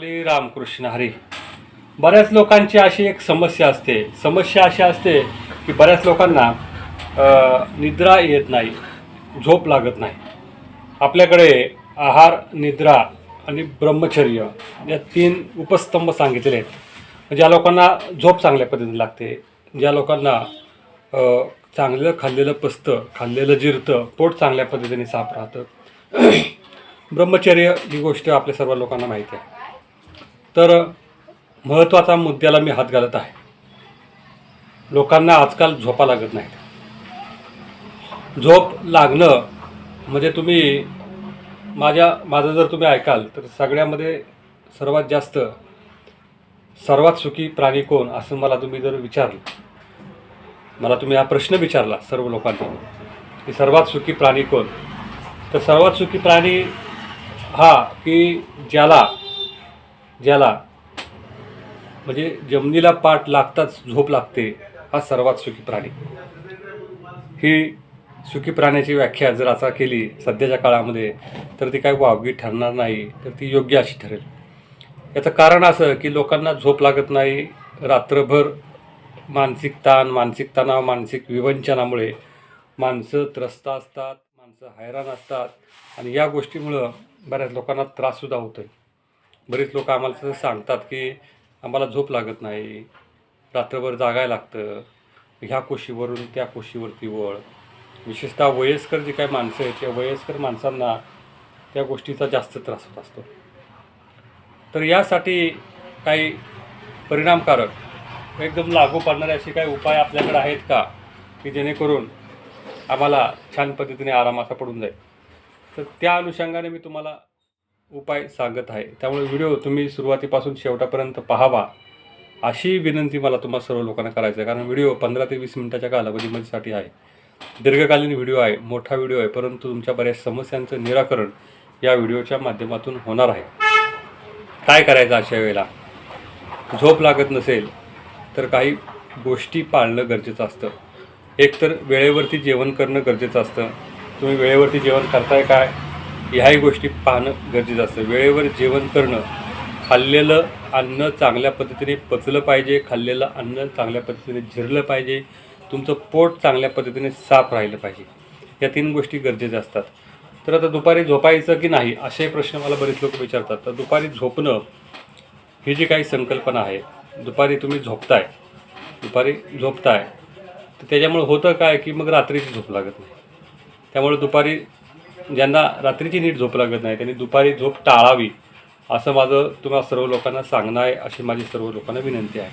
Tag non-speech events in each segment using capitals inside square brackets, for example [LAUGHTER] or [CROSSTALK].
श्री रामकृष्ण हरी. बऱ्याच लोकांची अशी एक समस्या असते. समस्या अशी असते की बऱ्याच लोकांना निद्रा येत नाही झोप लागत नाही. आपल्याकडे आहार निद्रा आणि ब्रह्मचर्य या तीन उपस्तंभ सांगितलेले आहेत. ज्या लोकांना झोप चांगल्या पद्धतीने लागते ज्या लोकांना चांगलं खाल्लेलं पचतं खाल्लेलं जिरतं पोट चांगल्या पद्धतीने साफ राहतं. [CLEARS THROAT] ब्रह्मचर्य ही गोष्ट आपल्या सर्व लोकांना माहिती आहे. तर महत्त्वाचा मुद्द्याला मी हात घालत आहे. लोकांना आजकाल झोपा लागत नाहीत. झोप लागणं म्हणजे तुम्ही माझ्या माझं जर तुम्ही ऐकाल तर सगळ्यामध्ये सर्वात जास्त सर्वात सुखी प्राणी कोण असं मला तुम्ही जर विचारलं मला तुम्ही हा प्रश्न विचारला सर्व लोकांनी की सर्वात सुखी प्राणी कोण? तर सर्वात सुखी प्राणी हा की ज्याला ज्याला म्हणजे जमिनीला पाठ लागताच झोप लागते हा सर्वात सुखी प्राणी. ही सुखी प्राण्याची व्याख्या जर आता केली सध्याच्या काळामध्ये तर ती काय वावगी ठरणार नाही तर ती योग्य अशी ठरेल. याचं कारण असं की लोकांना झोप लागत नाही रात्रभर मानसिक ताण मानसिक तणाव मानसिक विवंचनामुळे माणसं त्रस्त असतात माणसं हैराण असतात आणि या गोष्टीमुळं बऱ्याच लोकांना त्राससुद्धा होतो आहे बरेच लोक आम्हाला तसं सांगतात की आम्हाला झोप लागत नाही रात्रभर जागायला लागतं ह्या कोशीवरून त्या कोशीवरती वळ. विशेषतः वयस्कर जी काही माणसं आहेत त्या वयस्कर माणसांना त्या गोष्टीचा जास्त त्रास होत असतो. तर यासाठी काही परिणामकारक एकदम लागू पडणारे असे काही उपाय आपल्याकडे आहेत का? की जेणेकरून आम्हाला छान पद्धतीने आराम असा पडून जाईल. तर त्या अनुषंगाने मी तुम्हाला उपाय सांगत आहे. त्यामुळे व्हिडिओ तुम्ही सुरुवातीपासून शेवटापर्यंत पाहावा अशी विनंती मला तुम्हा सर्व लोकांना करायचं आहे कारण व्हिडिओ पंधरा ते वीस मिनिटाच्या कालावधीमध्येसाठी आहे. दीर्घकालीन व्हिडिओ आहे मोठा व्हिडिओ आहे परंतु तुमच्या बऱ्याच समस्यांचं निराकरण या व्हिडिओच्या माध्यमातून होणार आहे. काय करायचं अशा वेळेला? झोप लागत नसेल तर काही गोष्टी पाळणं गरजेचं असतं. एकतर वेळेवरती जेवण करणं गरजेचं असतं. तुम्ही वेळेवरती जेवण करताय काय? ह्याही गोष्टी पाहणं गरजेचं असतं. वेळेवर जेवण करणं खाल्लेलं अन्न चांगल्या पद्धतीने पचलं पाहिजे खाल्लेलं अन्न चांगल्या पद्धतीने झिरलं पाहिजे तुमचं पोट चांगल्या पद्धतीने साफ राहिलं पाहिजे. या तीन गोष्टी गरजेच्या असतात. तर आता दुपारी झोपायचं की नाही असे प्रश्न मला बरेच लोक विचारतात. तर दुपारी झोपणं ही जी काही संकल्पना आहे दुपारी तुम्ही झोपताय दुपारी झोपताय तर त्याच्यामुळे होतं काय की मग रात्रीची झोप लागत नाही. त्यामुळे दुपारी ज्यांना रात्रीची नीट झोप लागत नाही त्यांनी दुपारी झोप टाळावी असं माझं तुम्हाला सर्व लोकांना सांगणं आहे अशी माझी सर्व लोकांना विनंती आहे.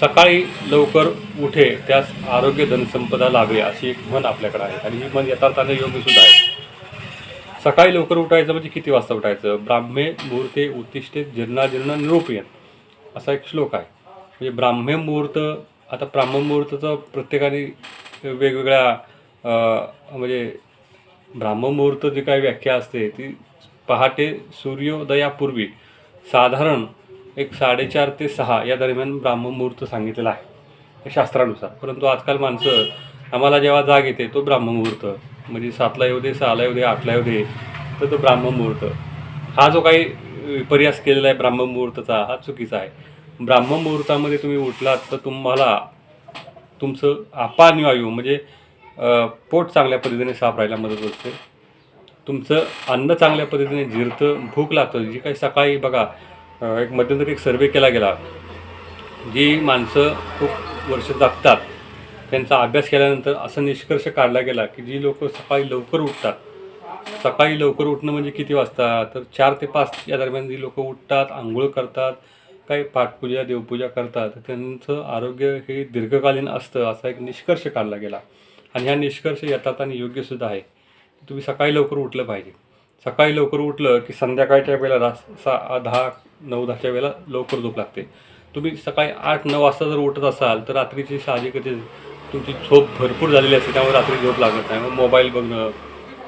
सकाळी लवकर उठे त्यास आरोग्य धनसंपदा लाभे अशी एक म्हण आपल्याकडे आहे. आणि ही म्हण यथार्थाने योग्यसुद्धा आहे. सकाळी लवकर उठायचं म्हणजे किती वाजता उठायचं? ब्राह्मे मुहूर्ते उत्तिष्ठे जीर्णाजीर्ण निरोपियन असा एक श्लोक आहे. म्हणजे ब्राह्मे मुहूर्त आता ब्राह्मण मुहूर्ताचं प्रत्येकाने वेगवेगळ्या म्हणजे ब्राह्ममुहूर्त जी काही व्याख्या असते ती पहाटे सूर्योदयापूर्वी साधारण एक साडेचार ते सहा या दरम्यान ब्राह्ममुहूर्त सांगितलेला आहे. शास्त्रानुसार. परंतु आजकाल माणसं आम्हाला जेव्हा जाग येते तो ब्राह्ममुहूर्त. म्हणजे सातला येऊ दे सहाला येऊ दे आठला येऊ दे तर तो ब्राह्ममुहूर्त. हा जो काही विपर्यास केलेला आहे ब्राह्ममुहूर्तचा हा चुकीचा आहे. ब्राह्ममुहूर्तामध्ये तुम्ही उठलात तर तुम्हाला तुमचं अपान वायू म्हणजे पोट चांगल्या पद्धतीने साफ राहायला मदत होते. तुमचं अन्न चांगल्या पद्धतीने जिरतं भूक लागतं. जी काही सकाळी बघा एक मध्यंतरी एक सर्वे केला गेला. जी माणसं खूप वर्ष जगतात त्यांचा अभ्यास केल्यानंतर असा निष्कर्ष काढला गेला की जी लोक सकाळी लवकर उठतात सकाळी लवकर उठणं म्हणजे किती वाजता? तर चार ते पाच या दरम्यान जी लोक उठतात आंघोळ करतात काही पाठपूजा देवपूजा करतात त्यांचं आरोग्य हे दीर्घकालीन असतं असा एक निष्कर्ष काढला गेला. आणि ह्या निष्कर्ष येतात आणि योग्यसुद्धा आहे. तुम्ही सकाळी लवकर उठलं पाहिजे. सकाळी लवकर उठलं की संध्याकाळच्या वेळेला रा- सा दहा नऊ दहाच्या वेळेला लवकर झोप लागते. तुम्ही सकाळी आठ नऊ वाजता जर उठत असाल तर रात्रीची साहजिकच तुमची झोप भरपूर झालेली असते. त्यामुळे रात्री झोप लागत नाही. मग मोबाईल बघणं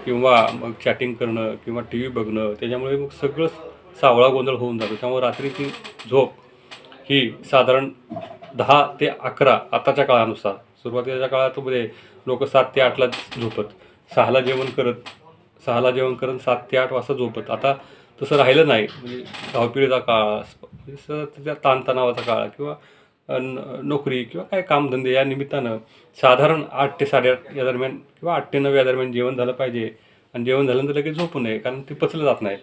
किंवा मग चॅटिंग करणं किंवा टी व्ही बघणं त्याच्यामुळे मग सगळं सावळा गोंधळ होऊन जातो. त्यामुळे रात्रीची झोप ही साधारण दहा ते अकरा आताच्या काळानुसार सुरुवातीच्या काळामध्ये लोक सात ते आठला झोपत. सहाला जेवण करत सहाला जेवण करत सात ते आठ वाजता झोपत. आता तसं राहिलं नाही. म्हणजे धावपिढीचा काळ म्हणजे त्या ताणतणावाचा काळ किंवा न- नोकरी किंवा काय कामधंदे या निमित्तानं साधारण आठ ते साडेआठ या दरम्यान किंवा आठ ते नऊ या दरम्यान जेवण झालं पाहिजे. आणि जेवण झाल्यानंतर लगेच झोपू नये कारण ते पचलं जात नाही.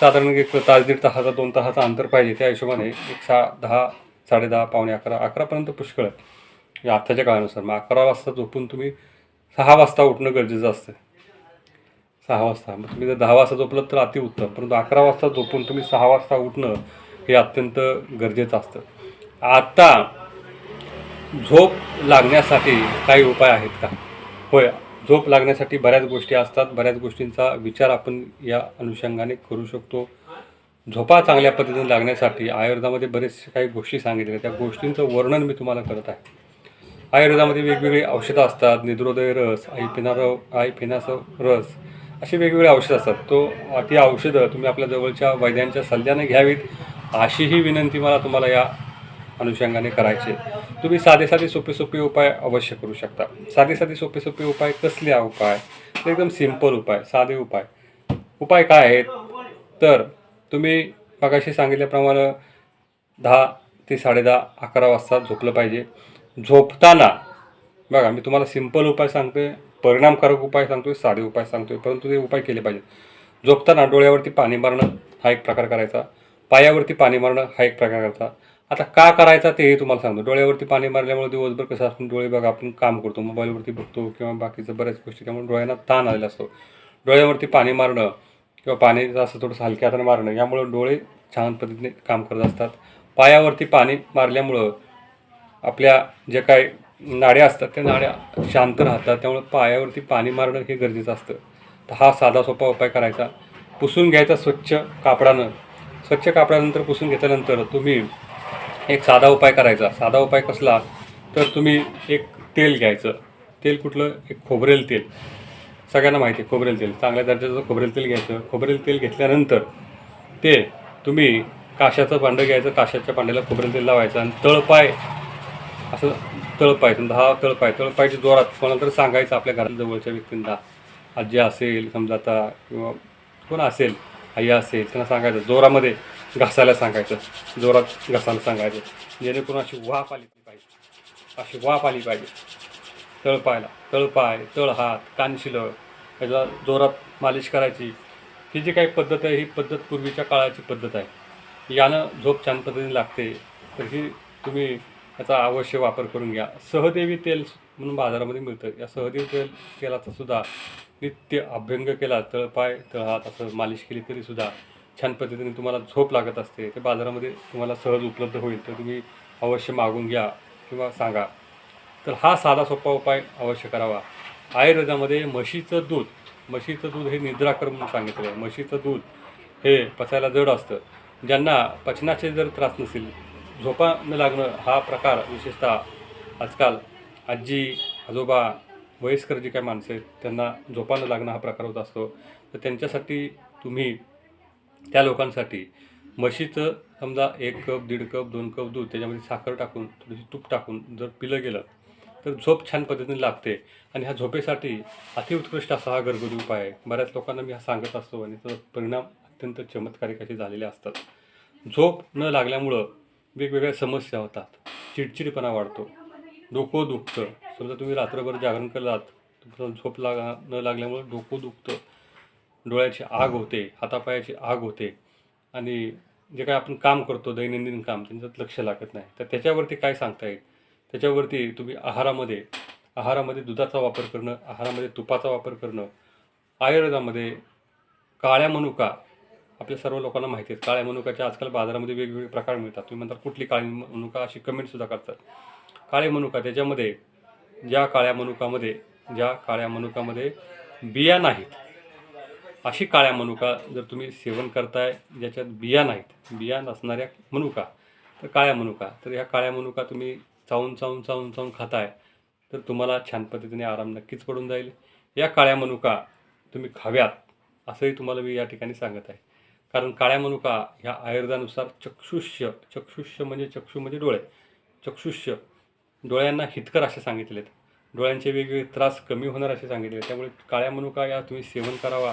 साधारण एक तास दीड तासाचा दोन तासाचा अंतर पाहिजे. त्या हिशोबाने एक सहा दहा साडे दहा पावणे अकरा अकरापर्यंत पुष्कळ. आहे. आत्ताच्या काळानुसार मग अकरा वाजता झोपून तुम्ही सहा वाजता उठणं गरजेचं असतं. सहा वाजता. मग तुम्ही जर दहा वाजता झोपलं तर अतिउत्तम परंतु अकरा वाजता झोपून तुम्ही सहा वाजता उठणं हे अत्यंत गरजेचं असतं. आता झोप लागण्यासाठी काही उपाय आहेत का? होय झोप लागण्यासाठी बऱ्याच गोष्टी असतात. बऱ्याच गोष्टींचा विचार आपण या अनुषंगाने करू शकतो. झोपा चांगल्या पद्धतीने लागण्यासाठी आयुर्वेदामध्ये बरेचसे काही गोष्टी सांगितल्या त्या गोष्टींचं वर्णन मी तुम्हाला करत आहे. आयुर्वेदामध्ये वेगवेगळी औषधं असतात निद्रोदय रस आई पिनार आई पिनाचं रस असे वेगवेगळे औषधं असतात. तो ती औषधं तुम्ही आपल्या जवळच्या वैद्यांच्या सल्ल्याने घ्यावीत अशीही विनंती मला तुम्हाला या अनुषंगाने करायची आहे. तुम्ही साधे साधे सोपे सोपे उपाय अवश्य करू शकता. साधे साधे सोपे सोपे उपाय कसले उपाय? एकदम सिंपल उपाय साधे उपाय. उपाय काय आहेत? तर तुम्ही मगाशी सांगितल्याप्रमाणे दहा ते साडेदहा अकरा वाजता झोपलं पाहिजे. झोपताना. बघा मी तुम्हाला सिंपल उपाय सांगतोय परिणामकारक उपाय सांगतोय साधे उपाय सांगतोय परंतु ते उपाय केले पाहिजे झोपताना डोळ्यावरती पाणी मारणं हा एक प्रकार करायचा. पायावरती पाणी मारणं हा एक प्रकार करायचा. आता का करायचा तेही तुम्हाला सांगतो. डोळ्यावरती पाणी मारल्यामुळे दिवसभर कसं असतो डोळे बघा आपण काम करतो मोबाईलवरती बघतो किंवा बाकीचं बऱ्याच गोष्टी त्यामुळे डोळ्यांना ताण आलेला असतो. डोळ्यावरती पाणी मारणं किंवा पाणी असं थोडंसं हलक्या हाताने मारणं यामुळं डोळे छान पद्धतीने काम करत असतात. पायावरती पाणी मारल्यामुळं आपल्या जे काय नाड्या असतात त्या नाड्या शांत राहतात. त्यामुळे पायावरती पाणी मारणं हे गरजेचं असतं. तर हा साधा सोपा उपाय करायचा. पुसून घ्यायचा स्वच्छ कापडानं. स्वच्छ कापडानंतर पुसून घेतल्यानंतर तुम्ही एक साधा उपाय करायचा. साधा उपाय कसला? तर तुम्ही एक तेल घ्यायचं. तेल कुठलं? एक खोबरेल तेल. सगळ्यांना माहिती आहे खोबरेल तेल. चांगल्या दर्जाचं खोबरेल तेल घ्यायचं खोबरेल तेल घेतल्यानंतर ते तुम्ही काशाचं भांडं घ्यायचं. काशाच्या भांड्याला खोबरेल तेल लावायचं आणि तळपाय असं तळपाय समजा हा तळपाय तळपायच्या जोरात कोणाला तर सांगायचं आपल्या घरात जवळच्या व्यक्तींना आजी असेल समजा आता किंवा कोण असेल आई असेल त्यांना सांगायचं. जोरामध्ये घासायला सांगायचं. जोरात घासायला सांगायचं. जेणेकरून अशी वाफ आली पाहिजे. अशी वाफ आली पाहिजे. तळपायला. तळपाय तळहात कानशिलं याचा जोरात मालिश करायची. ही जी काही पद्धत आहे ही पद्धत पूर्वीच्या काळाची पद्धत आहे. यानं झोप छान पद्धतीने लागते. तर ही तुम्ही याचा अवश्य वापर करून घ्या. सहदेवी तेल म्हणून बाजारामध्ये मिळतं. या सहदेवी तेल तेलाचा सुद्धा नित्य अभ्यंग केला तळपाय तळहात असं मालिश केली तरी सुद्धा छान पद्धतीने तुम्हाला झोप लागत असते. ते बाजारामध्ये तुम्हाला सहज उपलब्ध होईल. तर तुम्ही अवश्य मागून घ्या किंवा सांगा. तर हा साधा सोपा उपाय अवश्य करावा. आयुर्वेदामध्ये म्हशीचं दूध म्हशीचं दूध हे निद्राकर म्हणून सांगितलं म्हशीचं दूध हे पचायला जड असतं. ज्यांना पचनाचे जर त्रास नसेल झोपा न लागणं हा प्रकार विशेषतः आजकाल आजी आजोबा वयस्कर जी काही माणसं आहेत त्यांना झोपा न लागणं हा प्रकार होत असतो. तर त्यांच्यासाठी तुम्ही त्या लोकांसाठी म्हशीचं समजा एक कप दीड कप दोन कप दूध त्याच्यामध्ये साखर टाकून थोडीशी तूप टाकून जर पिलं गेलं तर झोप छान पद्धतीने लागते. आणि ह्या झोपेसाठी अतिउत्कृष्ट असा हा घरगुती उपाय आहे. बऱ्याच लोकांना मी हा सांगत असतो आणि त्याचा परिणाम अत्यंत चमत्कारिक असे झालेले असतात. झोप न लागल्यामुळं वेगवेगळ्या समस्या होतात. चिडचिडपणा वाढतो. डोकं दुखतं. समजा तुम्ही रात्रभर जागरण केलात तुम्हाला झोप लागा न लागल्यामुळं डोकं दुखतं. डोळ्याची आग होते हातापायाची आग होते. आणि जे काय आपण काम करतो दैनंदिन काम त्यांच्यात लक्ष लागत नाही. तर त्याच्यावरती काय सांगता येईल? त्याच्यावरती तुम्ही आहारामध्ये आहारामध्ये दुधाचा वापर करणं आहारामध्ये तुपाचा वापर करणं आयुर्वेदामध्ये काळ्या मनुका आपल्या सर्व लोकांना माहिती आहेत काळ्या मनुकाच्या आजकाल बाजारामध्ये वेगवेगळे प्रकार मिळतात. तुम्ही म्हणतात कुठली काळी मनुका? अशी कमेंटसुद्धा करतात. काळे मनुका त्याच्यामध्ये ज्या काळ्या मनुकामध्ये ज्या काळ्या मनुकामध्ये बिया नाहीत अशी काळ्या मनुका जर तुम्ही सेवन करताय ज्याच्यात बिया नाहीत बिया नसणाऱ्या मनुका तर काळ्या मनुका तर ह्या काळ्या मनुका तुम्ही चावून चावून चावून चावून खाताय तर तुम्हाला छान पद्धतीने आराम नक्कीच पडून जाईल. या काळ्या मनुका तुम्ही खाव्यात असंही तुम्हाला मी या ठिकाणी सांगत आहे. कारण काळ्या मनुका ह्या आयुर्वेदानुसार चक्षुष्य चक्षुष्य म्हणजे चक्षु म्हणजे डोळे. चक्षुष्य डोळ्यांना हितकर असे सांगितले आहेत डोळ्यांचे वेगवेगळे त्रास कमी होणार असे सांगितले आहेत त्यामुळे काळ्या मनुका या तुम्ही सेवन करावा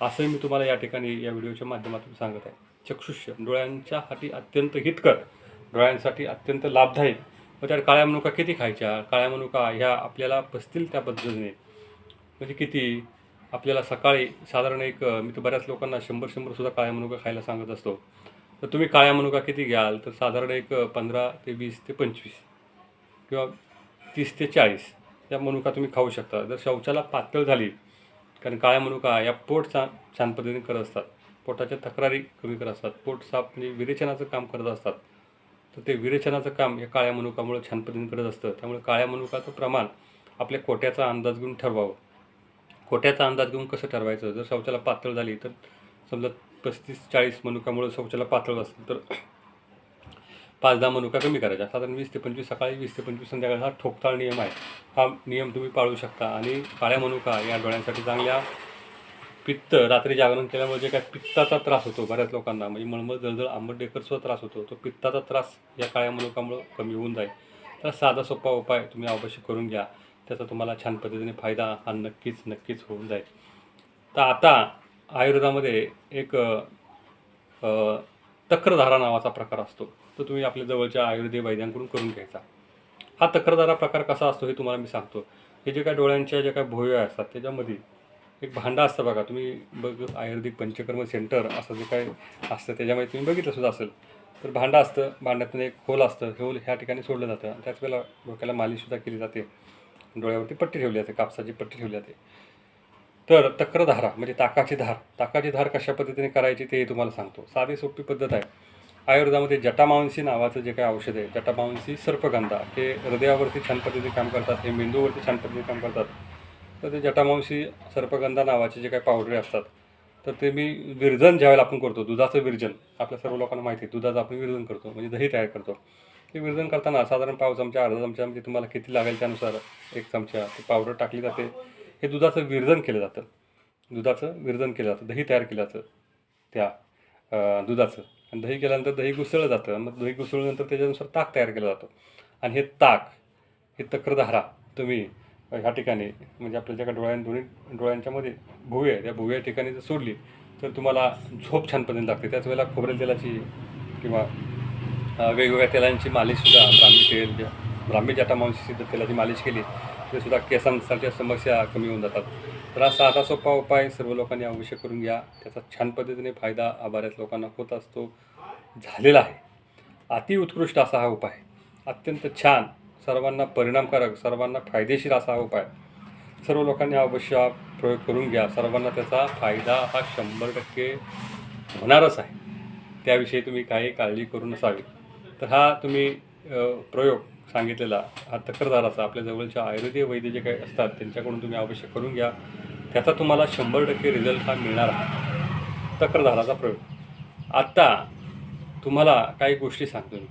असंही मी तुम्हाला या ठिकाणी या व्हिडिओच्या माध्यमातून सांगत आहे. चक्षुष्य डोळ्यांच्यासाठी अत्यंत हितकर डोळ्यांसाठी अत्यंत लाभदायक मग त्या काळ्या मनुका किती खायच्या? काळ्या मनुका ह्या आपल्याला पसतील त्या पद्धतीने. म्हणजे किती? आपल्याला सकाळी साधारण एक मी तर बऱ्याच लोकांना शंभर शंभरसुद्धा काळ्या मनुका खायला सांगत असतो. तर तुम्ही काळ्या मनुका किती घ्याल? तर साधारण एक पंधरा ते वीस ते पंचवीस किंवा तीस ते चाळीस या मनुका तुम्ही खाऊ शकता. जर शौचाला पातळ झाली कारण काळ्या मनुका या पोट छान छान पद्धतीने करत असतात. पोटाच्या तक्रारी कमी करत असतात. पोट साफ म्हणजे विरेचनाचं काम करत असतात. तर ते विरेचनाचं काम या काळ्या मनुकामुळे छान पद्धतीने करत असतं. त्यामुळे काळ्या मनुकाचं प्रमाण आपल्या कोट्याचा अंदाज घेऊन ठरवावं. कोट्याचा अंदाज घेऊन कसं ठरवायचं? जर शौचाला पातळ झाली तर? समजा पस्तीस चाळीस मनुकामुळे शौचाला पातळ असेल तर? पाच दहा मनुका कमी करायच्या. साधारण वीस ते पंचवीस सकाळी वीस ते पंचवीस संध्याकाळी हा ठोकताळ नियम आहे. हा नियम तुम्ही पाळू शकता. आणि काळ्या मनुका या डोळ्यांसाठी चांगल्या पित्त रात्री जागरण केल्यामुळे जे काय पित्ताचा त्रास होतो बऱ्याच लोकांना म्हणजे मळमळ जळजळ आंबटडेकरचा त्रास होतो तो पित्ताचा त्रास या काळ्या मनुकामुळं कमी होऊन जाईल. तर साधा सोपा उपाय तुम्ही अवश्य करून घ्या. त्याचा तुम्हाला छान पद्धतीने फायदा हा नक्कीच नक्कीच होऊन जाईल. तर आता आयुर्वेदामध्ये एक तक्रधारा नावाचा प्रकार असतो. तो तुम्ही आपल्या जवळच्या आयुर्वेदीय वैद्यांकडून करून घ्यायचा. हा तक्रधारा प्रकार कसा असतो हे तुम्हाला मी सांगतो. हे जे काय डोळ्यांच्या ज्या काय भोव्या असतात त्याच्यामध्ये एक भांडं असतं बघा. तुम्ही बघ आयुर्वेदिक पंचकर्म सेंटर असं जे काय असतं त्याच्यामध्ये तुम्ही बघितलं सुद्धा असेल. तर भांडं असतं भांड्यातून एक होल असतं हे होल ह्या ठिकाणी सोडलं जातं. त्याच वेळेला डोक्याला मालिशसुद्धा केली जाते. डोळ्यावरती पट्टी ठेवली जाते कापसाची पट्टी ठेवली जाते. तर तक्रधारा म्हणजे ताकाची धार. ताकाची धार कशा पद्धतीने करायची ते तुम्हाला सांगतो. साधी सोपी पद्धत आहे. आयुर्वेदामध्ये जटामावंसी नावाचं जे काही औषध आहे जटामावंसी सर्पगंधा हे हृदयावरती छान पद्धतीने काम करतात हे मेंदूवरती छान पद्धतीने काम करतात. तर ते जटामावंसी सर्पगंधा नावाचे जे काही पावडरे असतात तर ते मी विरजन ज्यावेळेला आपण करतो दुधाचं विरजन आपल्या सर्व लोकांना माहिती आहे दुधाचं आपण विरजन करतो म्हणजे दही तयार करतो. ते विरजन करताना साधारण पाव चमचा अर्धा चमचा म्हणजे तुम्हाला किती लागेल त्यानुसार एक चमचा ते पावडर टाकली जाते. हे दुधाचं विरजन केलं जातं. दुधाचं विरजन केलं जातं. दही तयार केलं जातं. त्या दुधाचं. आणि दही केल्यानंतर दही घुसळलं जातं. मग दही घुसळल्यानंतर त्याच्यानुसार ताक तयार केलं जातं. आणि हे ताक हे तक्रधारा तुम्ही ह्या ठिकाणी म्हणजे आपल्या ज्या डोळ्यां दोन्ही डोळ्यांच्यामध्ये भुवे आहे त्या भुव्या ठिकाणी जर सोडली तर तुम्हाला झोप छान पद्धतीने लागते. त्याच वेळेला खोबरेल तेलाची किंवा वेगवेगळ्या तेलांची मालिशसुद्धा ब्राह्मी तेल जे- ब्राह्मी जटामांशी सिद्ध तेलाची मालिश केली तरीसुद्धा केसांसारख्या समस्या कमी होऊन जातात. तर हा साधा सोपा उपाय सर्व लोकांनी अवश्य करून घ्या. त्याचा छान पद्धतीने फायदा हा बऱ्याच लोकांना होत असतो. झालेला आहे. अति उत्कृष्ट असा हा उपाय. अत्यंत छान सर्वांना परिणामकारक सर्वांना फायदेशीर असा हा उपाय. सर्व लोकांनी अवश्य हा प्रयोग करून घ्या. सर्वांना त्याचा फायदा हा शंभर टक्के होणारच आहे. त्याविषयी तुम्ही काही काळजी करू नसावी. तर हा तुम्ही प्रयोग सांगितलेला हा तक्रारदाराचा आपल्या जवळच्या आयुर्वेदीय वैद्य जे काही असतात त्यांच्याकडून तुम्ही आवश्यक करून घ्या. त्याचा तुम्हाला शंभर टक्के रिझल्ट हा मिळणार आहे. तक्रारदाराचा प्रयोग. आत्ता तुम्हाला काही गोष्टी सांगतो मी.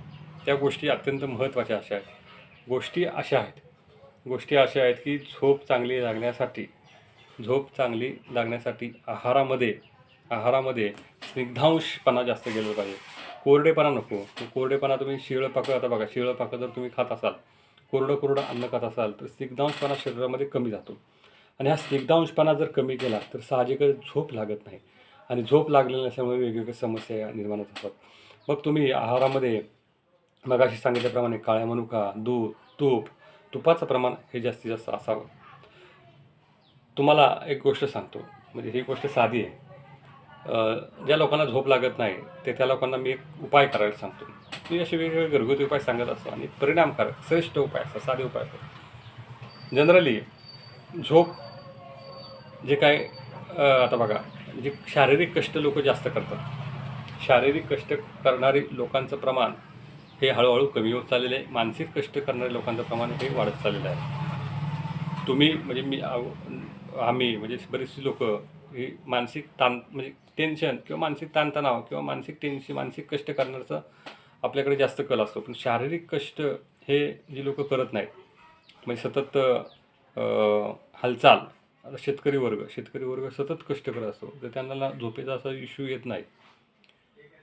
त्या गोष्टी अत्यंत महत्त्वाच्या अशा आहेत. गोष्टी अशा आहेत. गोष्टी अशा आहेत की झोप चांगली लागण्यासाठी झोप चांगली लागण्यासाठी आहारामध्ये आहारामध्ये स्निग्धांशपणा जास्त गेलं पाहिजे. कोरडेपणा नको. कोरडेपणा तुम्ही शिळं पाकं आता बघा शिळं पाकं जर तुम्ही खात असाल कोरडं कोरडं अन्न खात असाल तर स्निग्धांशपणा शरीरामध्ये कमी जातो. आणि हा स्निग्धांशपणा जर कमी केला तर साहजिकच झोप लागत नाही. आणि झोप लागलेली नसल्यामुळे वेगवेगळ्या समस्या निर्माण होत असतात मग तुम्ही आहारामध्ये मगाशी सांगितल्याप्रमाणे काळ्या मनुका दूध तूप तुपाचं प्रमाण हे जास्तीत जास्त असावं. तुम्हाला एक गोष्ट सांगतो. म्हणजे ही गोष्ट साधी आहे. ज्या लोकांना झोप लागत नाही ते त्या लोकांना मी एक उपाय करायला सांगतो. मी असे वेगवेगळे घरगुती उपाय सांगत असतो आणि परिणामकारक श्रेष्ठ उपाय असतात साधे उपाय असतात जनरली झोप जे काय आता बघा जे शारीरिक कष्ट लोक जास्त करतात. शारीरिक कष्ट करणारी लोकांचं प्रमाण हे हळूहळू कमी होत चाललेलं आहे. मानसिक कष्ट करणाऱ्या लोकांचं प्रमाण हे वाढत चाललेलं आहे. तुम्ही म्हणजे मी आम्ही म्हणजे बरीचशी लोक ही मानसिक ताण म्हणजे टेन्शन किंवा मानसिक ताणतणाव किंवा मानसिक टेन्शन मानसिक कष्ट करण्याचा आपल्याकडे जास्त कल असतो. पण शारीरिक कष्ट हे जी लोक करत नाहीत म्हणजे सतत हालचाल शेतकरी वर्ग शेतकरी वर्ग सतत कष्ट करत असतो तर त्यांना झोपेचा असा इश्यू येत नाही.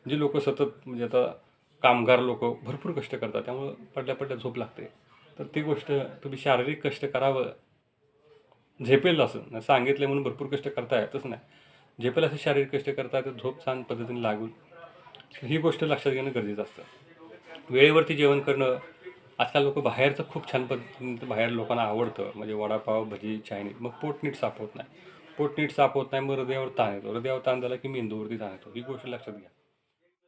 जी लोक सतत म्हणजे आता कामगार लोक भरपूर कष्ट करतात त्यामुळं पडल्या पडल्या झोप लागते. तर ती गोष्ट तुम्ही शारीरिक कष्ट करावं झेपेल असं. सांगितलं म्हणून भरपूर कष्ट करता येतच नाही. जे पण असे शारीरिक कष्ट करता ते झोप छान पद्धतीने लागून. ही गोष्ट लक्षात घेणं गरजेचं असतं. वेळेवरती जेवण करणं आजकाल लोक बाहेरचं खूप छान पद्धतीने बाहेर लोकांना आवडतं. म्हणजे वडापाव भजी चायनीज मग पोट नीट साफ होत नाही. पोट नीट साफ होत नाही मग हृदयावर ताण येतो. हृदयावर ताण झाला की मेंदूवरती ताण येतो. ही गोष्ट लक्षात घ्या.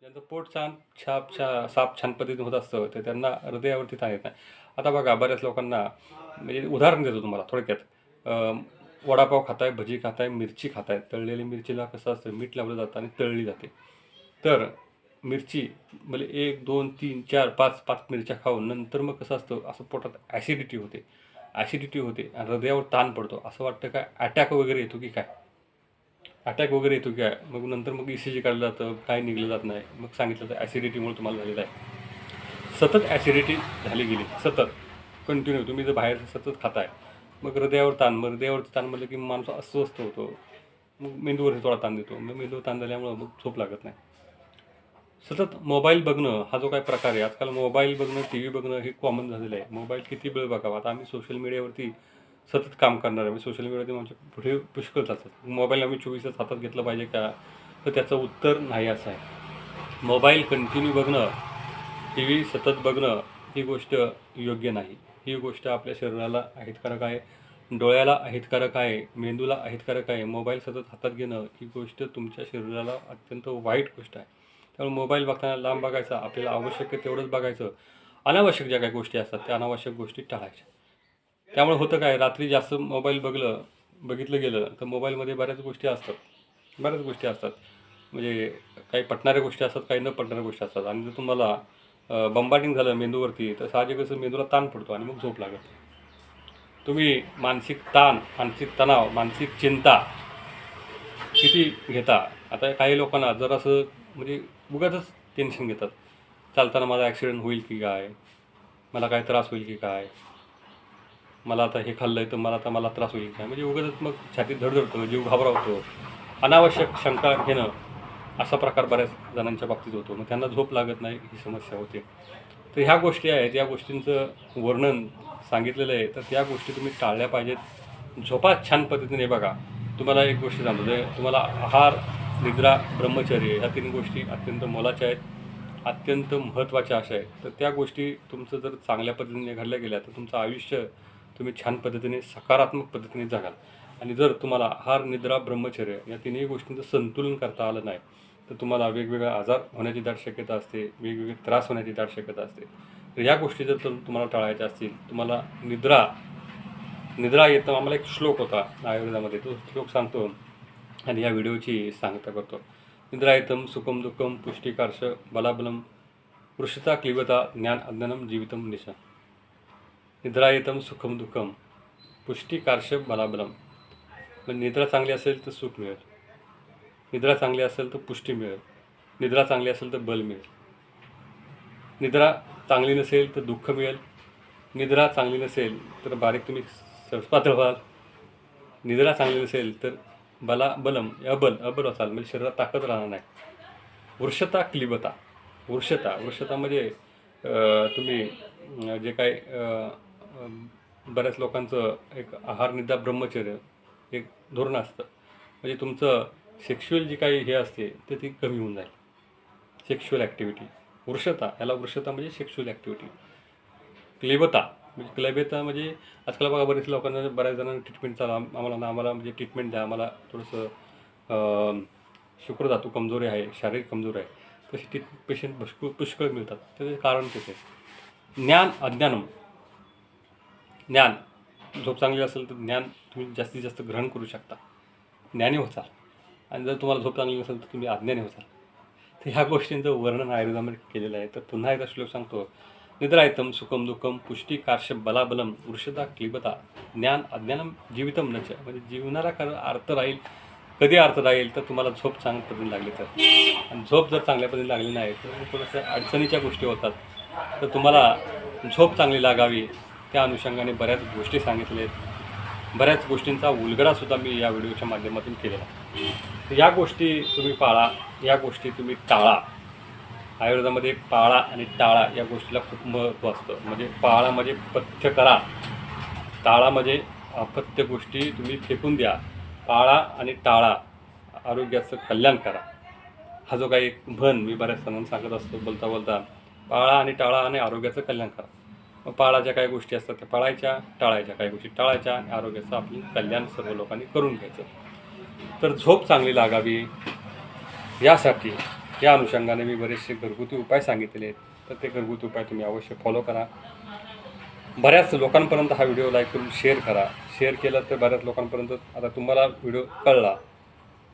ज्यांचं पोट छान छाप छा साफ छान पद्धतीने होत असतं ते त्यांना हृदयावरती ताण येत नाही. आता बघा बऱ्याच लोकांना म्हणजे उदाहरण देतो तुम्हाला थोडक्यात. वडापाव खाताय भजी खाताय मिरची खाताय. तळलेली मिरचीला कसं असतं मीठ लावलं जातं आणि तळली जाते. तर मिरची म्हणजे एक दोन तीन चार पाच पाच मिरच्या खाऊन नंतर मग कसं असतं असं पोटात ॲसिडिटी होते. ॲसिडिटी होते आणि हृदयावर ताण पडतो. असं वाटतं काय अटॅक वगैरे येतो की काय? अटॅक वगैरे येतो की काय? मग नंतर मग ई सी जी काढलं जातं काय निघलं जात नाही. मग सांगितलं तर ॲसिडिटीमुळे तुम्हाला झालेलं आहे. सतत ॲसिडिटी झाली गेली. सतत. कंटिन्यू तुम्ही जर बाहेर सतत खाताय मग हृदयावर ताण मग हृदयावरती ताण म्हणलं की माणूस अस्वस्थ होतो. मग मेंदूवरती थोडा ताण देतो. मग मेंदूवर ताण झाल्यामुळं मग झोप लागत नाही. सतत मोबाईल बघणं हा जो काय प्रकार आहे आजकाल मोबाईल बघणं टी व्ही बघणं हे कॉमन झालेलं आहे. मोबाईल किती वेळ बघावा? आता आम्ही सोशल मीडियावरती सतत काम करणार आहे. सोशल मीडियावरती आमच्या पुढे पुष्कळ चालतात. मोबाईल आम्ही चोवीस तास हातात घेतलं पाहिजे का? तर त्याचं उत्तर नाही असं आहे. मोबाईल कंटिन्यू बघणं टी व्ही सतत बघणं ही गोष्ट योग्य नाही. ही गोष्ट आपल्या शरीराला अहितकारक आहे. डोळ्याला अहितकारक आहे. मेंदूला अहितकारक आहे. मोबाईल सतत हातात घेणं ही गोष्ट तुमच्या शरीराला अत्यंत वाईट गोष्ट आहे. त्यामुळे मोबाईल बघताना लांब बघायचा आपल्याला आवश्यक आहे तेवढंच बघायचं. अनावश्यक ज्या काही गोष्टी असतात त्या अनावश्यक गोष्टी टाळायच्या. त्यामुळे होतं काय रात्री जास्त मोबाईल बघलं बघितलं गेलं तर मोबाईलमध्ये बऱ्याच गोष्टी असतात. बऱ्याच गोष्टी असतात. म्हणजे काही पटणाऱ्या गोष्टी असतात काही न पटणाऱ्या गोष्टी असतात. आणि जर तुम्हाला बंबार्डिंग झालं मेंदूवरती तर साहजिकच मेंदूला ताण पडतो आणि मग झोप लागत तुम्ही मानसिक ताण मानसिक तणाव मानसिक चिंता किती घेता? आता काही लोकांना जर असं म्हणजे उगाचच टेन्शन घेतात. चालताना माझा ॲक्सिडेंट होईल की काय? मला काय त्रास होईल की काय? मला आता हे खाल्लं आहे तर मला आता मला त्रास होईल काय? म्हणजे उगाचच मग छातीत धडधडतो जीव घाबरावतो. अनावश्यक शंका घेणं असा प्रकार बऱ्याच जणांच्या बाबतीत होतो. मग त्यांना झोप लागत नाही ही समस्या होते. तर ह्या गोष्टी आहेत या गोष्टींचं वर्णन सांगितलेलं आहे. तर त्या गोष्टी तुम्ही टाळल्या पाहिजेत. झोपा छान पद्धतीने बघा. तुम्हाला एक गोष्ट सांगतो तुम्हाला आहार निद्रा ब्रह्मचर्य ह्या तीन गोष्टी अत्यंत मोलाच्या आहेत. अत्यंत महत्त्वाच्या अशा आहेत. तर त्या गोष्टी तुमचं जर चांगल्या पद्धतीने घडल्या गेल्या तर तुमचं आयुष्य तुम्ही छान पद्धतीने सकारात्मक पद्धतीने जगाल. आणि जर तुम्हाला आहार निद्रा ब्रह्मचर्य या तिन्ही गोष्टींचं संतुलन करता आलं नाही तर तुम्हाला वेगवेगळे आजार होण्याची दाट शक्यता असते वेगवेगळे त्रास होण्याची दाट शक्यता असते. तर या गोष्टी जर तुम- तुम्हाला टाळायच्या असतील तुम्हाला निद्रा निद्रा येतं आम्हाला एक श्लोक होता आयुर्वेदामध्ये तो श्लोक सांगतो आणि या व्हिडिओची सांगता करतो. निद्रा येतम सुखम दुःखम पुष्टिकार्ष बलाबलम वृषता क्लिवता ज्ञान अज्ञानम जीवितम निशा. निद्रा येतम सुखम दुःखम पुष्टिकार्ष बलाबलम. पण निद्रा चांगली असेल तर सुख मिळेल. निद्रा चांगली असेल तर पुष्टी मिळेल. निद्रा चांगली असेल तर बल मिळेल. निद्रा चांगली नसेल तर दुःख मिळेल. निद्रा चांगली नसेल तर बारीक तुम्ही सरपातळ व्हाल. निद्रा चांगली नसेल तर बला बलम अबल अबल असाल म्हणजे शरीरात ताकद राहणार नाही. वृषता क्लिबता. वृषता वृषता म्हणजे तुम्ही जे काय बऱ्याच लोकांचं एक आहार निद्रा ब्रह्मचर्य एक धोरण असतं. म्हणजे तुमचं सेक्शुअल जी काही हे असते ते ती कमी होऊन जाईल. सेक्शुअल ॲक्टिव्हिटी वृषता याला वृषता म्हणजे सेक्शुअल ॲक्टिव्हिटी क्लेबता म्हणजे क्लेबता म्हणजे आजकाल बघा बरेच लोकांना बऱ्याच जणांना ट्रीटमेंट चालू आम्हाला ना आम्हाला म्हणजे ट्रीटमेंट द्या आम्हाला थोडंसं शुक्रधातू कमजोरी आहे शारीरिक कमजोरी आहे तसे टी पेशंट पुष्कळ पुष्कळ मिळतात. त्याचे कारण तेच आहे ज्ञान अज्ञानम. ज्ञान. झोप चांगली असेल तर ज्ञान तुम्ही जास्तीत जास्त ग्रहण करू शकता. ज्ञानी होचाल. आणि जर तुम्हाला झोप चांगली नसेल तर तुम्ही अज्ञानी होता तर ह्या गोष्टींचं वर्णन आयुर्वेदामध्ये केलेलं आहे. तर पुन्हा एकदा श्लोक सांगतो. निद्रायतम सुखम दुःखम पुष्टी कार्श बलाबलम वृषदा क्लिबता. ज्ञान अज्ञानम जीवितम नच म्हणजे जीवनाला खरं अर्थ राहील. कधी अर्थ राहील तर तुम्हाला झोप चांगल्या पद्धतीने लागली तर. आणि झोप जर चांगल्या पद्धतीने लागली नाही तर थोडंसं अडचणीच्या गोष्टी होतात. तर तुम्हाला झोप चांगली लागावी. त्या अनुषंगाने बऱ्याच गोष्टी सांगितल्या आहेत. बऱ्याच गोष्टींचा उलगडासुद्धा मी या व्हिडिओच्या माध्यमातून केलेला तर या गोष्टी तुम्ही पाळा या गोष्टी तुम्ही टाळा. आयुर्वेदामध्ये पाळा आणि टाळा या गोष्टीला खूप महत्त्व असतं. म्हणजे पाळा म्हणजे पथ्य करा. टाळा म्हणजे अपथ्य गोष्टी तुम्ही फेकून द्या. पाळा आणि टाळा आरोग्याचं कल्याण करा. हा जो काही भन मी बऱ्याच जणांना सांगत असतो बोलता बोलता पाळा आणि टाळा आणि आरोग्याचं कल्याण करा. पाळायच्या पाळाच्या काही गोष्टी असतात त्या पाळायच्या टाळायच्या काही गोष्टी. टाळायच्या आणि आरोग्याचं आपलं कल्याण सर्व लोकांनी करून घ्यायचं. तर झोप चांगली लागावी यासाठी या अनुषंगाने मी बरेचसे घरगुती उपाय सांगितले आहेत. तर ते घरगुती उपाय तुम्ही अवश्य फॉलो करा. बऱ्याच लोकांपर्यंत हा व्हिडिओ लाईक करून शेअर करा. शेअर केला तर बऱ्याच लोकांपर्यंत आता तुम्हाला व्हिडिओ कळला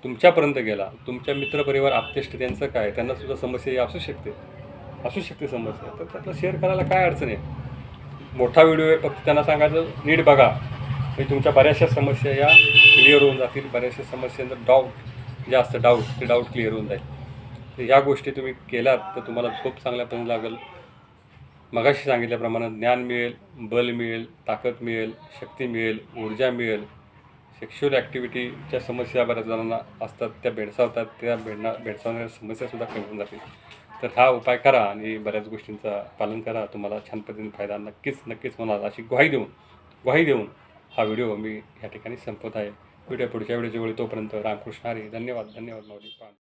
तुमच्यापर्यंत गेला तुमच्या मित्रपरिवार आपतेष्ट त्यांचं काय त्यांना सुद्धा समस्या ही असू शकते. असू शकते समस्या. तर त्यातलं शेअर करायला काय अडचण आहे? मोठा व्हिडिओ आहे फक्त त्यांना सांगायचं नीट बघा. म्हणजे तुमच्या बऱ्याचशा समस्या या क्लिअर होऊन जातील. बऱ्याचशा समस्यांचा डाऊट जे असतं डाऊट ते डाऊट क्लिअर होऊन जाईल. तर ह्या गोष्टी तुम्ही केल्यात तर तुम्हाला झोप चांगल्यापर्यंत लागेल. मगाशी सांगितल्याप्रमाणे ज्ञान मिळेल बल मिळेल ताकद मिळेल शक्ती मिळेल ऊर्जा मिळेल. सेक्शुअल ॲक्टिव्हिटीच्या समस्या बऱ्याच जणांना असतात त्या भेडसावतात त्या भेडणा भेडसावणाऱ्या समस्यासुद्धा कमी होऊन जातील. तर हा उपाय करा आणि बऱ्याच गोष्टींचा पालन करा. तुम्हाला छान पद्धतीने फायदा नक्कीच नक्कीच होणार. अशी ग्वाही देऊन ग्वाही देऊन हा व्हिडिओ मी या ठिकाणी संपवत आहे. व्हिडिओ पुढच्या व्हिडिओच्या वेळी तोपर्यंत रामकृष्ण हरी. धन्यवाद धन्यवाद माऊली. पान